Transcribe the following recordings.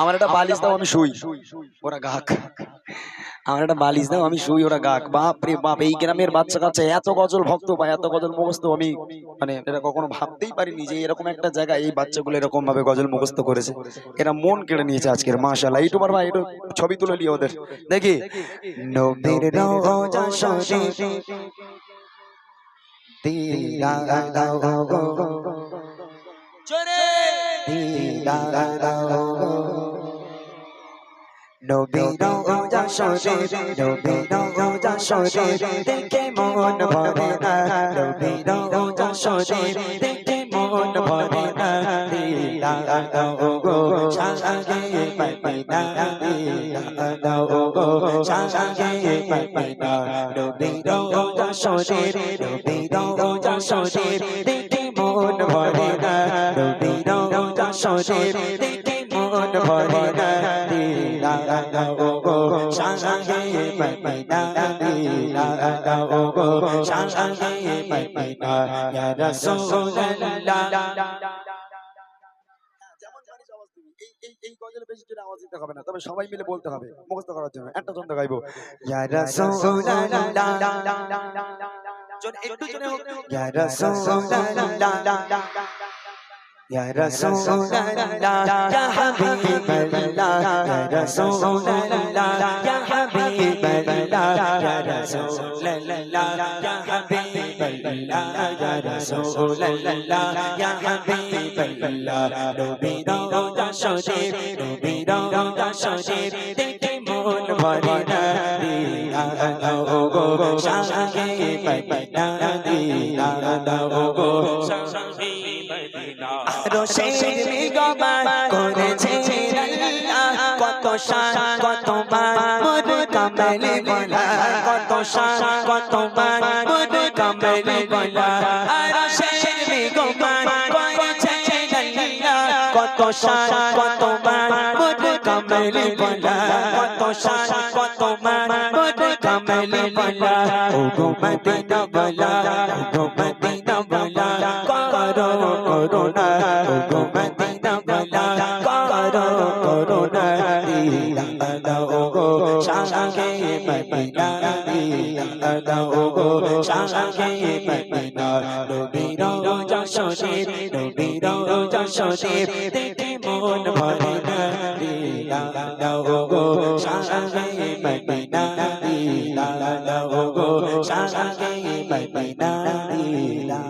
আমার একটা বালিশ দাও আমি শুই। ওরা গাক আমার একটা বালিশ দাও আমি শুই ওরা গাক বাপ রে বাপ এই গ্রামের বাচ্চা কাচ্চা এত গজল ভক্ত বা এত গজল মুখস্থ আমি মানে এটা কখনো ভাবতেই পারিনি যে এরকম একটা জায়গায় এই বাচ্চাগুলো এরকম ভাবে গজল মুখস্থ করেছে। এরা মন কেড়ে নিয়েছে আজকের মাশাআল্লাহ। এইটু ভাই একটু ছবি তুলে নিয়ে ওদের। দেখি। নবীর দিলা দাও গো দিলা দাও গো নবীর রওজা শরীফ নবীর রওজা শরীফ দেখে মন ভরে না নবীর রওজা শরীফ দেখে মন ভরে না দিলা দাও গো সাগে মদিনা দিলা দাও গো সাগে মদিনা নবীর রওজা শরীফ নবীর রওজা শরীফ দেখে মন ভরে না নবীর রওজা শরীফ দেখে মন ভরে না দিলা দাও গো সাগে মদিনা দিলা দাও গো সাগে মদিনা ইয়া রাসূলুল্লাহ এই এই গজলে বেশি জোরে আওয়াজ দিতে হবে না তবে সবাই মিলে বলতে হবে মুখস্থ করার জন্য একটা ছন্দ গাইবো ইয়া রাসূলুল্লাহ জোরে একটু জোরে হোক ইয়া রাসূলুল্লাহ ইয়া রাসূলুল্লাহ ইয়া হাবিবাল্লাহ ইয়া রাসূলুল্লাহ ইয়া হাবিবাল্লাহ ইয়া রাসূলুল্লাহ, ইয়া হাবিবাল্লাহ ইয়া রাসূলুল্লাহ, ইয়া হাবিবাল্লাহ নবীর রওজা শরীফ নবীর রওজা শরীফ দেখে মন ভরে না দাও গো সাগে মদিনা দাও গো সাগে মদিনা আরও শের মেঘমান করেছে আল্লাহ কত শান কত মান মোর কামলে বলা কত শান কত মান মোর কামলে বলা আরও শের মেঘমান করেছে আল্লাহ কত শান কত মান মোর কামলে বলা কত শান কত মান মোর কামলে বলা ও গো মদিনা বলা ও গো দাও গো সাগে মদিনা নবীর শরীফ নবীর শরীফ দেখে মন ভরে না দিলা দাও গো সাগে মদিনা দিলা দাও গো সাগে মদিনা দিলা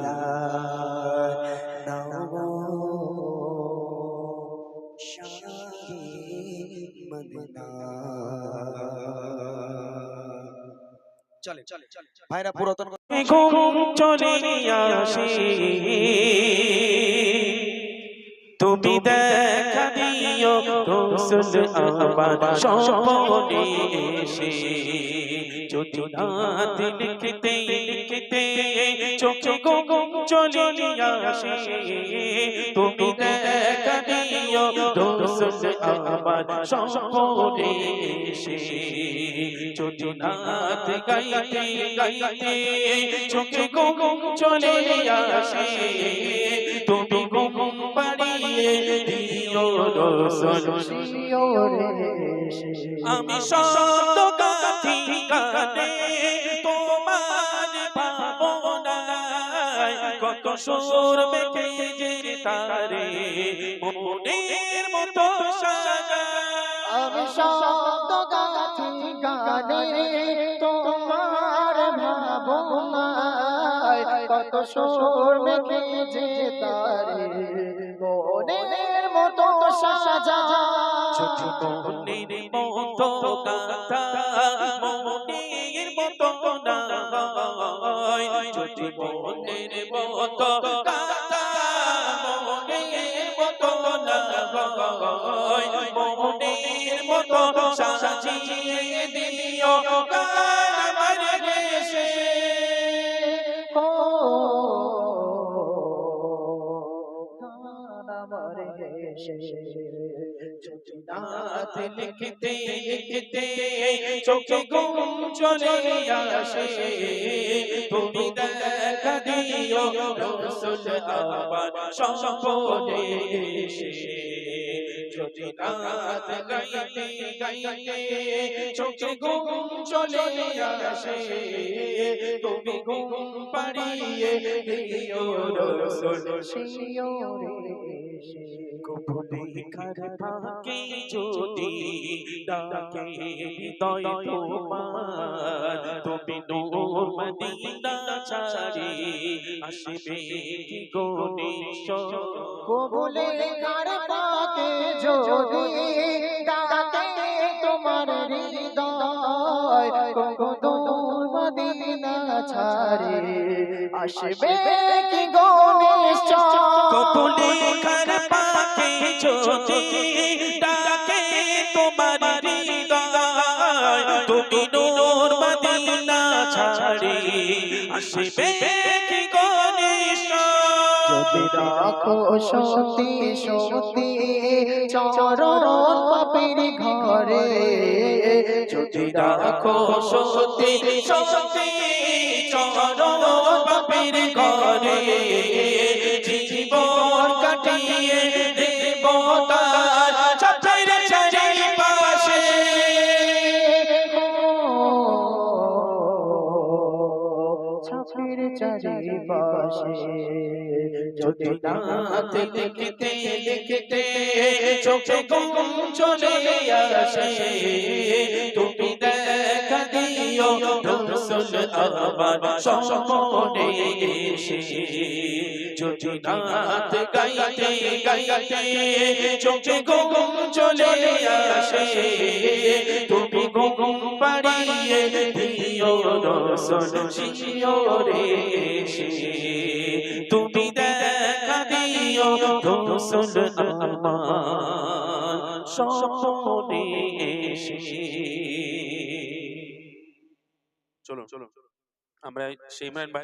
চলে চলে চলে ভাইরা পুরাতন ঘুম চলে আসে। তুমি দেখা রসুল আমার স্বপনে এসে, যদি রাত লিখতে লিখতে চোখে ঘুম চলে আসে, তুমি দেখা দিও রসুল আমার স্বপনে এসে, যদি রাত গাইতে গাইতে চোখে ঘুম চলে আসে, তুমি ঘুম পাড়িয়ে আমি গাথি গানে তোমার কত সুর মতো আমি গাথি গানে তোমার ভাবনায় কত সুর মেখে যে তারে সাজা ছোট মনের মতো গাথা মনের মতো না ছোট মনের মতো গাথা মনের মতো না মনের মতো সাজিয়ে দিও গান হেসে রাত লিখতে লিখতে চোখে ঘুম চলে আসে। তুমি দেখা দিও রসুল আবার সম্পদে যদি রাত গাইতে গাইতে চোখে ঘুম চলে আসে। তুমি ঘুম পাড়িয়ে দিও রসুল লেখার ফাঁকে যদি ডাকে হৃদয় তোমার তুমি নূর মদিনা ছাড়ি আসবে কি গো নিশ্চয় কবুলে কার পাকে যদি ডাকে তোমার হৃদয়। কবুল মদিনা ছাড়ে আসবে কি গণেশ কবুলে কার পাকে যদি ডাকে তোমার হৃদয়। তুমি নূর মদিনা ছাড়ি। আসবে কি গো যদি রাখো সতী সতী চরণ পাপির ঘরে। যদি রাখো সত্যি চরণ বাপের ঘরে জীবন কাটিয়ে দেব তার চাচাইর চারি পাশে। চারিপাশে যদি দিও রসুল আবার সম্পদে এসে রাত গাইতে গাইতে চোখে ঘুম চলে আসে, তুমি ঘুম পাড়িয়ে দিও রসুল শিওরে এসে। তুমি দেখা দিও রসুল আমার এসে। চলো চলো আমরা সেই ইমরান ভাই